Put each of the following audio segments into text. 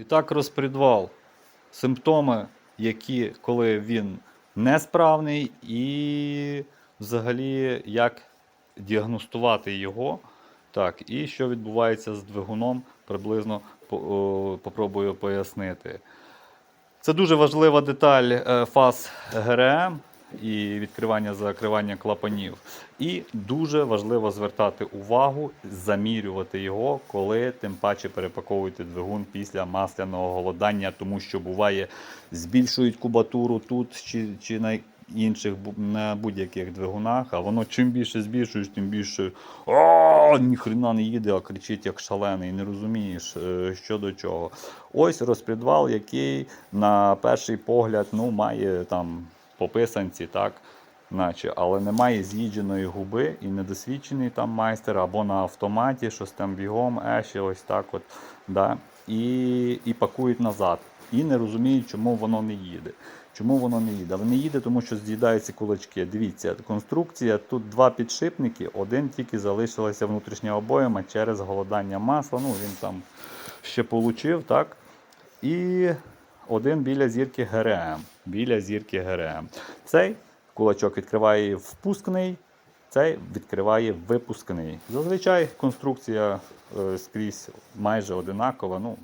І так розпредвал. Симптоми, які коли він несправний, і взагалі як діагностувати його. Так, і що відбувається з двигуном, приблизно попробую пояснити. Це дуже важлива деталь е, фаз ГРМ і відкривання закривання клапанів. І дуже важливо звертати увагу, замірювати його, коли тим паче перепаковуєте двигун після масляного голодання, тому що буває збільшують кубатуру тут чи, чи на інших на будь-яких двигунах, а воно чим більше збільшуєш, тим більше о, ніхрена не їде, а кричить як шалений, не розумієш, е, що до чого. Ось розпідвал, який на перший погляд ну, має там по писанці, так, наче, але немає з'їдженої губи і недосвідчений там майстер або на автоматі, щось там бігом, еші, ось так от. Да, і, і пакують назад. І не розуміють, чому воно не їде. Чому воно не їде? Воно не їде, тому що з'їдаються кулачки. Дивіться, конструкція, тут два підшипники, один тільки залишилася внутрішня обойма через голодання масла. Ну, він там ще получив, так? І один біля зірки ГРМ. Біля зірки ГРМ. Цей кулачок відкриває впускний, цей відкриває випускний. Зазвичай конструкція е, скрізь майже одинакова. Ну,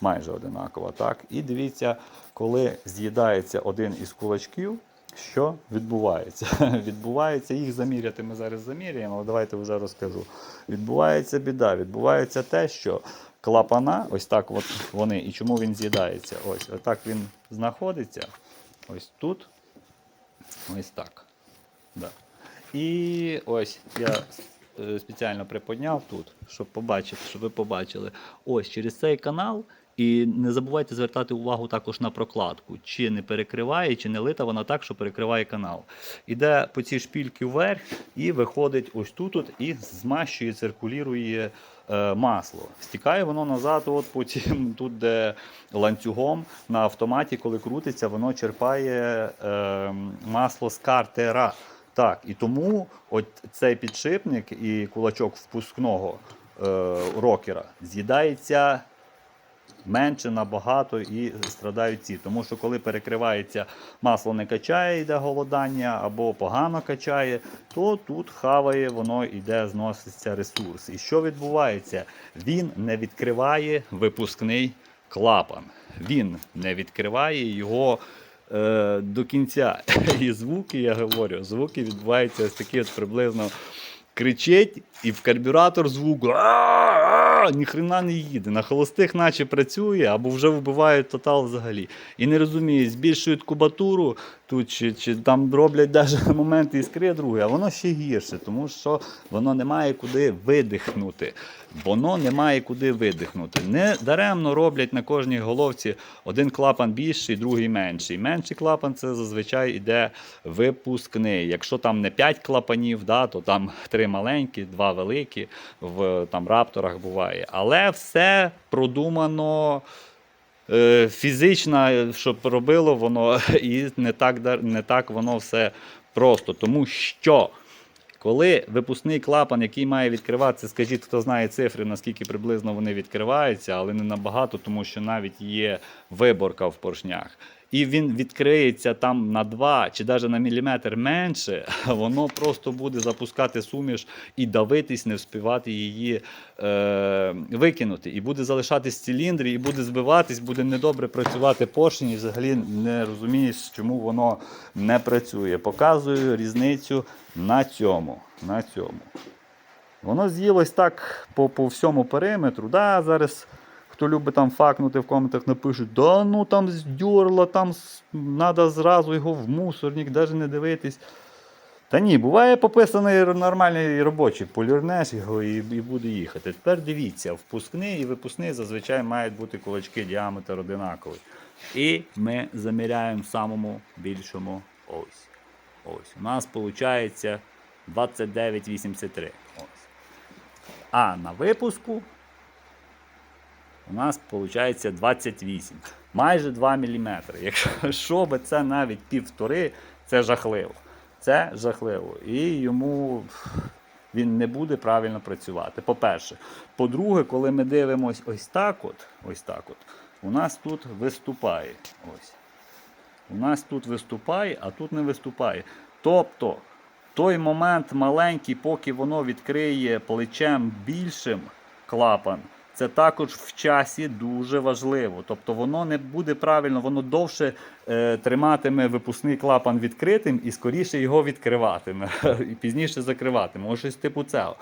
майже одинакова. Так? І дивіться, коли з'їдається один із кулачків, що відбувається? відбувається, їх заміряти ми зараз заміряємо, але давайте вже розкажу. Відбувається біда, відбувається те, що клапана, ось так от вони, і чому він з'їдається? Ось, отак він знаходиться. Ось тут. Ось так. Да. І ось я е, спеціально приподняв тут, щоб побачити, щоб ви побачили. Ось через цей канал. І не забувайте звертати увагу також на прокладку, чи не перекриває, чи не лита вона так, що перекриває канал. Іде по цій шпільки вверх і виходить ось тут от, і змащує, циркулює е, масло. Стікає воно назад, от потім тут, де ланцюгом на автоматі, коли крутиться, воно черпає е, масло з картера. Так, і тому от цей підшипник і кулачок впускного е, рокера з'їдається менше набагато і страдають ці. Тому що коли перекривається, масло не качає, йде голодання, або погано качає, то тут хаває, воно йде, зноситься ресурс. І що відбувається? Він не відкриває випускний клапан. Він не відкриває його. е, До кінця. І звуки, я говорю, звуки відбуваються ось такі от приблизно кричить, і в карбюратор звук ніхрена не їде. На холостих наче працює, або вже вбивають тотал взагалі. І не розуміють, збільшують кубатуру тут, чи, чи там роблять навіть моменти іскри другі, а воно ще гірше, тому що воно не має куди видихнути. Воно не має куди видихнути. Не даремно роблять на кожній головці один клапан більший, другий менший. Менший клапан це зазвичай іде випускний. Якщо там не 5 клапанів, да, то там 3 маленькі, 2 великі, в там, рапторах буває. Але все продумано. е, Фізично, щоб робило воно, і не так, не так воно все просто. Тому що коли випускний клапан, який має відкриватися, скажіть, хто знає цифри, наскільки приблизно вони відкриваються, але не набагато, тому що навіть є виборка в поршнях. І він відкриється там на 2 чи навіть на міліметр менше, воно просто буде запускати суміш і давитись, не вспівати її е, викинути. І буде залишатись в циліндрі, і буде збиватись, буде недобре працювати поршень, і взагалі не розумієш, чому воно не працює. Показую різницю на цьому. На цьому. Воно з'їлось так по, по всьому периметру. Да, зараз хто любить там факнути в коментах, напишуть, да ну там здьорло, там треба зразу його в мусорник, навіть не дивитись. Та ні, буває пописаний нормальний робочий, полірнеш його і, і буде їхати. Тепер дивіться, впускний і випускний зазвичай мають бути кулачки діаметр одинаковий. І ми заміряємо в самому більшому ось. Ось. У нас виходить 29,83. Ось. А на випуску у нас виходить 28. Майже 2 мм. Якщо би це навіть півтори, це жахливо. Це жахливо. І йому він не буде правильно працювати. По-перше. По-друге, коли ми дивимося ось так, от, ось так от, у нас тут виступає. Ось. У нас тут виступає, а тут не виступає. Тобто, той момент маленький, поки воно відкриє плечем більшим клапан, це також в часі дуже важливо. Тобто воно не буде правильно, воно довше е, триматиме випускний клапан відкритим і скоріше його відкриватиме, і пізніше закриватиме. Ось щось типу цього,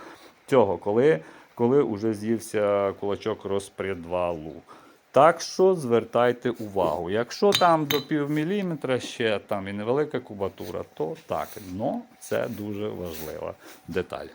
цього коли, коли вже з'ївся кулачок розпредвалу. Так що звертайте увагу. Якщо там до пів міліметра ще там і невелика кубатура, то так, но це дуже важлива деталь.